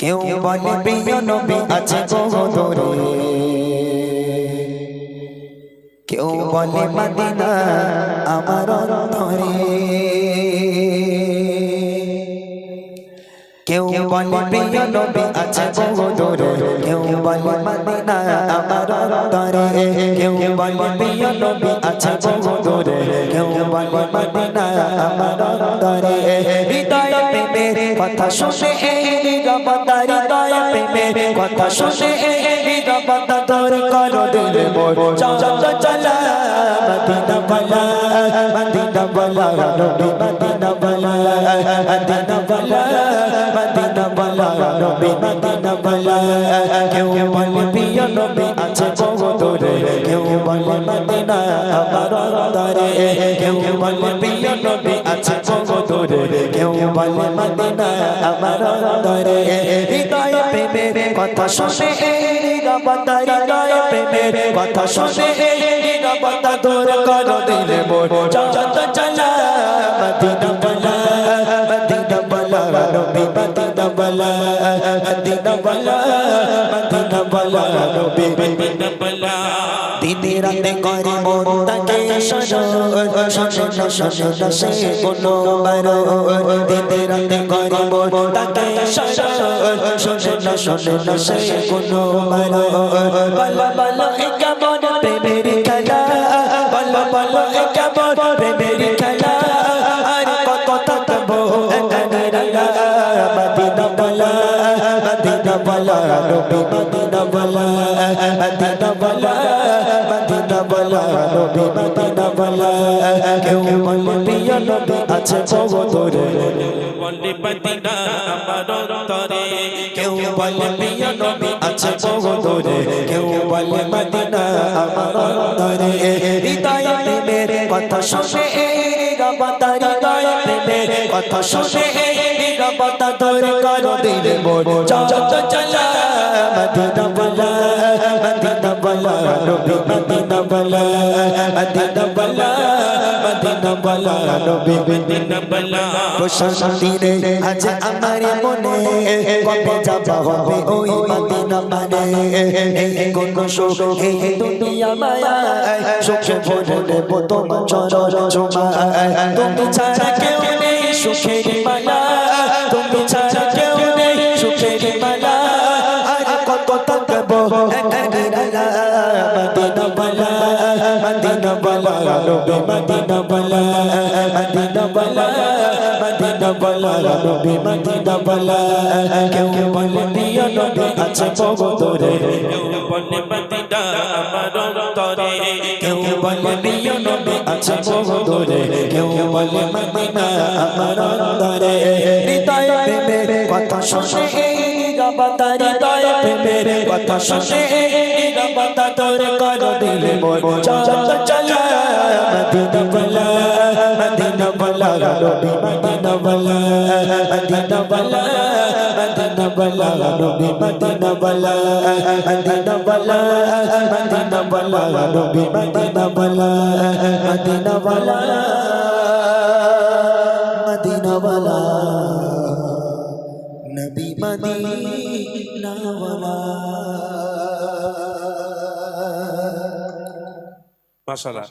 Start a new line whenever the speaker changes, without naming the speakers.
কেউ বলে প্রিয় নবী আছে বহুদূরে কেউ বলে মদিনা আমার অন্তরে। কেউ বলে প্রিয় নবী আছে বহুদূরে কেউ বলে মদিনা আমার অন্তরে। কেউ বলে প্রিয় নবী আছে বহুদূরে কেউ বলে মদিনা আমার অন্তরে। হৃদয় প্রেমের কথা শুনে নীরবতা হৃদয় প্রেমের কথা শুনে নীরবতা দূর করো দিল মোর। চল চলা মদিনা বলা মদিনা বলা নবী মদিনা বলা মদিনা বলা মদিনা বলা নবী মদিনা বলা কেউ বলে প্রিয় নবী আছে বহু দূরে কেউ বলে মদিনা আমার অন্তরে কেউ বলে প্রিয় নবী আছে বহু দূরে কেউ বলে মদিনা আমার অন্তরে হৃদয় প্রেমের কথা শুনে হৃদয় প্রেমের কথা শুনে নীরবতা দূর করো দিলে মোর। যত চলা মদিনা বলা মদিনা বলা নবী মদিনা বলা মদিনা বলা মদিনা বলা নবী মদিনা বলা দিনে রাতে করে মন তাকে শোনো শোনো সে কোনো বারো। দিনে রাতে করে মন তাকে শোনো শোনো সে কোনো বারো। বলো বলো, এ কেমন নবী মদিনা বলা মদিনা বলা মদিনা বলা নবী মদিনা বলা কেউ বলে প্রিয় নবী আছে দূরে
বলে মদিনা আমার অন্তরে
কেউ বলে প্রিয় নবী আছে বহু কেউ বলে কথা শুনে কথা শুনে করো দিলে মোর চল চলা মদিনা বলা মদিনা বলা নবী মদিনা বলা মদিনা বলা মদিনা বলা নবী মদিনা
বলা
প্রশান্তি রে আজ আমার মনে কবে যাবা হবে ওই মদিনা মানে এই কোন সুখ এই দুনিয়া মায়া সুখে ভরে মালা তুমি ছাড়া বলা মদিনা বলা মদিনা বলা নবী মদিনা বলা কেউ বলে প্রিয় নবী আছে বহু দূরে
কেউ বলে মদিনা আমার অন্তরে
কেউ বলে প্রিয় নবী আছে বহু দূরে কেউ বলে মদিনা আমার অন্তরে হৃদয় প্রেমের কথা শুনে নিরবতা হৃদয় প্রেমের কথা শুনে নিরবতা তোর কর দিলে মোর চল চল মদিনা বলা মদিনা বলা নবী মদিনা বলা মদিনা বলা মদিনা বলা নবী মদিনা বলা মদিনা বলা মদিনা বলা নবী মদিনা বলা মদিনা বলা মদিনা বলা নবী মদিনা
মাশাআল্লাহ